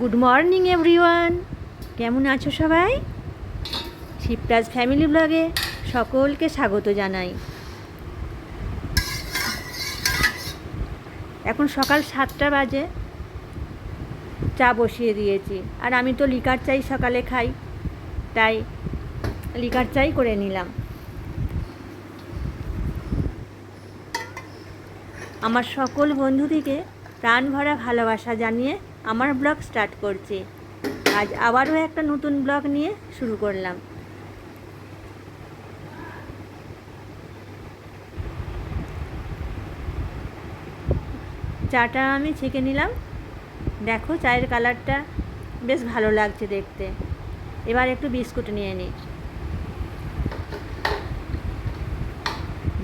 Good morning everyone কেমন আছো সবাই? শিবরাজ ফ্যামিলি ব্লগে সকলকে স্বাগত জানাই। এখন সকাল সাতটা বাজে। চা বসিয়ে দিয়েছি। আর আমি তো লিকার চাই সকালে খাই। তাই লিকার চাই করে নিলাম। আমার সকল বন্ধুদিকে প্রাণ ভরা ভালোবাসা জানিয়ে আমার ব্লগ স্টার্ট করছি। আজ আবারও একটা নতুন ব্লগ নিয়ে শুরু করলাম। চাটা আমি ছেঁকে নিলাম। দেখো চায়ের কালারটা বেশ ভালো লাগছে দেখতে। এবার একটু বিস্কুট নিয়ে নিই।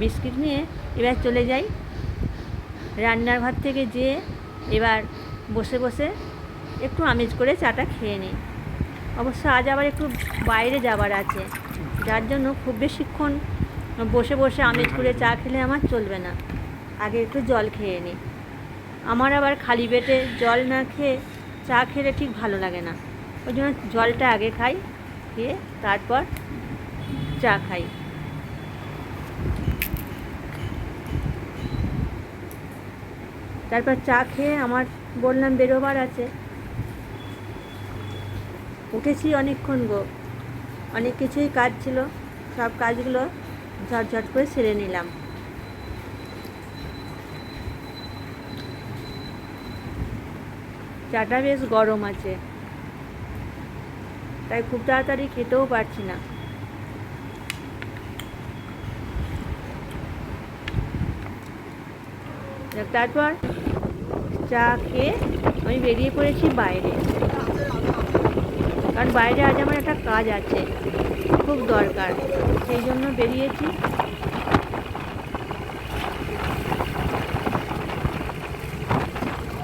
বিস্কিট নিয়ে এবার চলে যাই। রান্নার ঘর থেকে যেয়ে এবার বসে বসে একটু আমেজ করে চাটা খেয়ে নিই। অবশ্য আজ আবার একটু বাইরে যাবার আছে। যার জন্য খুব বেশিক্ষণ বসে বসে আমেজ করে চা খেলে আমার চলবে না। আগে একটু জল খেয়ে নিই। আমার আবার খালি পেটে জল না খেয়ে চা খেলে ঠিক ভালো লাগে না। ওই জন্য জলটা আগে খাই, খেয়ে তারপর চা খাই। তারপর চা খেয়ে আমার বললাম, বেরোবার আছে। উঠেছি অনেকক্ষণ গো। অনেক কিছুই কাজ ছিল। সব কাজগুলো ঝটঝট করে সেরে নিলাম। চাটা বেশ গরম আছে। তাই খুব তাড়াতাড়ি খেতেও পারছি না। তারপর? চা খেয়ে আমি বেরিয়ে পড়েছি বাইরে। কারণ বাইরে আজ আমার একটা কাজ আছে, খুব দরকার। সেই জন্য বেরিয়েছি।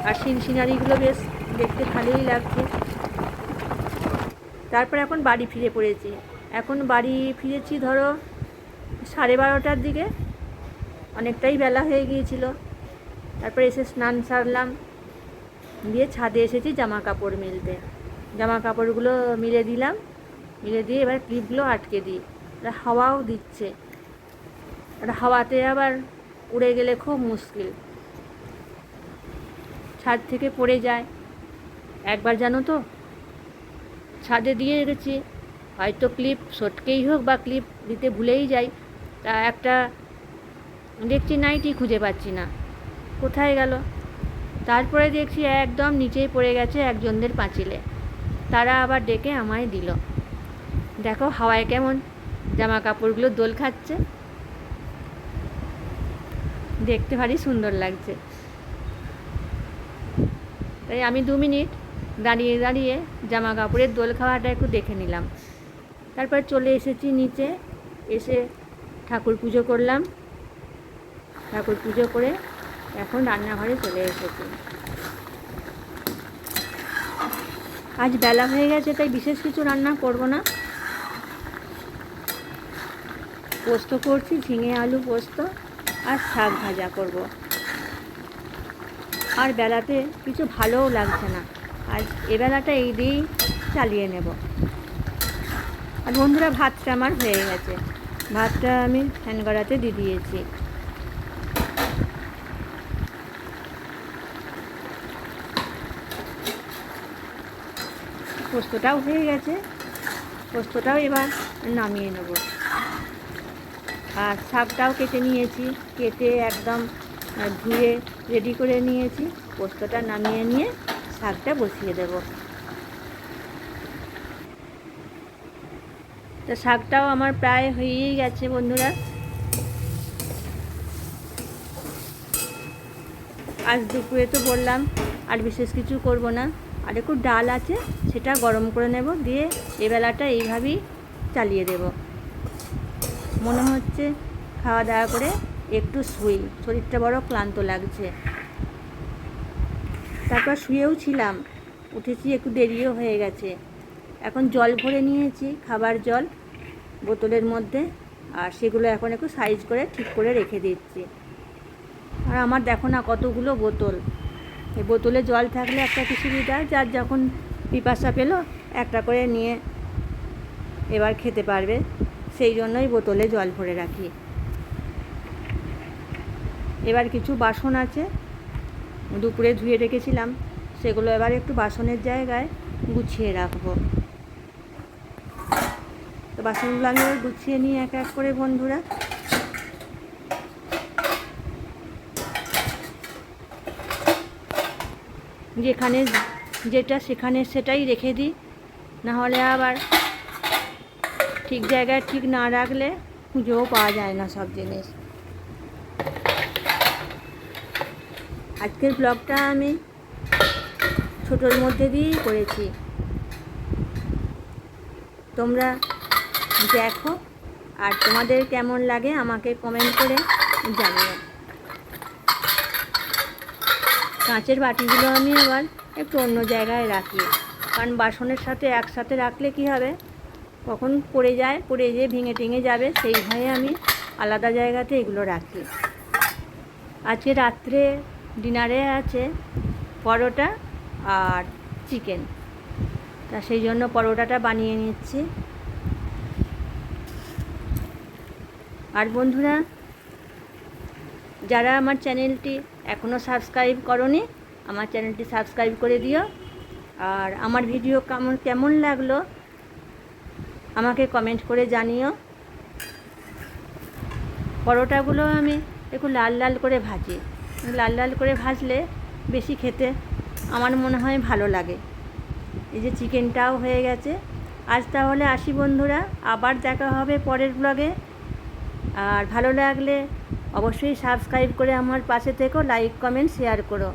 আর সিন সিনারিগুলো বেশ দেখতে ভালোই লাগছে। তারপর এখন বাড়ি ফিরে পড়েছি। এখন বাড়ি ফিরেছি ধরো সাড়ে বারোটার দিকে। অনেকটাই বেলা হয়ে গিয়েছিল। তারপরে এসে স্নান সারলাম। দিয়ে ছাদে এসেছি জামা কাপড় মিলতে। জামা কাপড়গুলো মিলে দিলাম। মিলে দিয়ে এবার ক্লিপগুলো আটকে দিই। এটা হাওয়াও দিচ্ছে। এটা হাওয়াতে আবার উড়ে গেলে খুব মুশকিল। ছাদ থেকে পড়ে যায়। একবার জানো তো, ছাদে দিয়ে রেখেছি। হয়তো ক্লিপ সটকেই হোক বা ক্লিপ দিতে ভুলেই যাই, তা একটা দেখছি নাইটি খুঁজে পাচ্ছি না। কোথায় গেল? তারপরে দেখছি একদম নিচেই পড়ে গেছে একজনদের পাঁচিলে। তারা আবার ডেকে আমায় দিল। দেখো হাওয়ায় কেমন জামা কাপড়গুলো দোল খাচ্ছে। দেখতে ভারী সুন্দর লাগছে। তাই আমি দু মিনিট দাঁড়িয়ে দাঁড়িয়ে জামা কাপড়ের দোল খাওয়াটা একটু দেখে নিলাম। তারপর চলে এসেছি নিচে। এসে ঠাকুর পুজো করলাম। ঠাকুর পুজো করে এখন রান্নাঘরে চলে এসেছি। আজ বেলা হয়ে গেছে, তাই বিশেষ কিছু রান্না করব না। পোস্ত করছি, ঝিঙে আলু পোস্ত আর শাক ভাজা করব। আর বেলাতে কিছু ভালোও লাগছে না। আজ বেলাটা এই দিয়েই চালিয়ে নেব। আর বন্ধুরা, ভাতটা আমার হয়ে গেছে। ভাতটা আমি ফ্যান গড়াতে দিয়ে দিয়েছি। পোস্তটাও হয়ে গেছে। পোস্তটাও এবার নামিয়ে নেব। আর শাকটাও কেটে নিয়েছি। কেটে একদম ধুয়ে রেডি করে নিয়েছি। পোস্তটা নামিয়ে নিয়ে শাকটা বসিয়ে দেব। তো শাকটাও আমার প্রায় হয়েই গেছে বন্ধুরা। আজ দুপুরে তো বললাম, আর বিশেষ কিছু করব না। আর একটু ডাল আছে, সেটা গরম করে নেব, দিয়ে এবেলাটা এইভাবেই চালিয়ে দেব। মনে হচ্ছে খাওয়া দাওয়া করে একটু শুই, শরীরটা বড় ক্লান্ত লাগছে। তারপর শুয়েও ছিলাম, উঠেছি একটু দেরিও হয়ে গেছে। এখন জল ভরে নিয়েছি, খাবার জল বোতলের মধ্যে, আর সেগুলো এখন একটু সাইজ করে ঠিক করে রেখে দিচ্ছি। আর আমার দেখো না কতগুলো বোতল। এই বোতলে জল থাকলে একটা কি সুবিধা যার যখন পিপাসা পেল, একটা করে নিয়ে এবার খেতে পারবে। সেই জন্যই বোতলে জল ভরে রাখি। এবার কিছু বাসন আছে, দুপুরে ধুয়ে রেখেছিলাম। সেগুলো এবার একটু বাসনের জায়গায় গুছিয়ে রাখব। তো বাসনগুলো আমি গুছিয়ে নিই এক এক করে বন্ধুরা যেখানে যেটা সেখানে সেটাই রেখে দিই। নাহলে আবার ঠিক জায়গায় ঠিক না রাখলে খুঁজেও পাওয়া যায় না সব জিনিস। আজকের ব্লগটা আমি ছোটোর মধ্যে দিয়েই করেছি। তোমরা দেখো আর তোমাদের কেমন লাগে আমাকে কমেন্ট করে জানিও। কাঁচের বাটিগুলো আমি আবার একটু অন্য জায়গায় রাখি। কারণ বাসনের সাথে একসাথে রাখলে কি হবে? কখন পড়ে যায়, পড়ে যেয়ে ভেঙে টেঙে যাবে, সেই ভয়ে আমি আলাদা জায়গাতে এগুলো রাখি। আজকে রাত্রে ডিনারে আছে পরোটা আর চিকেন। তা সেই জন্য পরোটাটা বানিয়ে নিচ্ছি। আর বন্ধুরা যারা আমার চ্যানেলটি এখনও সাবস্ক্রাইব করনি, আমার চ্যানেলটি সাবস্ক্রাইব করে দিও। আর আমার ভিডিও কেমন কেমন লাগল, আমাকে কমেন্ট করে জানিও। পরোটাগুলো আমি একটু লাল লাল করে ভাজি। লাল লাল করে ভাজলে বেশি খেতে আমার মনে হয় ভালো লাগে। এই যে চিকেনটাও হয়ে গেছে। আজ তাহলে আসি বন্ধুরা, আবার দেখা হবে পরের ব্লগে আর ভালো লাগলে অবশ্যই সাবস্ক্রাইব করে আমার পাশে থেকো লাইক কমেন্ট শেয়ার করো।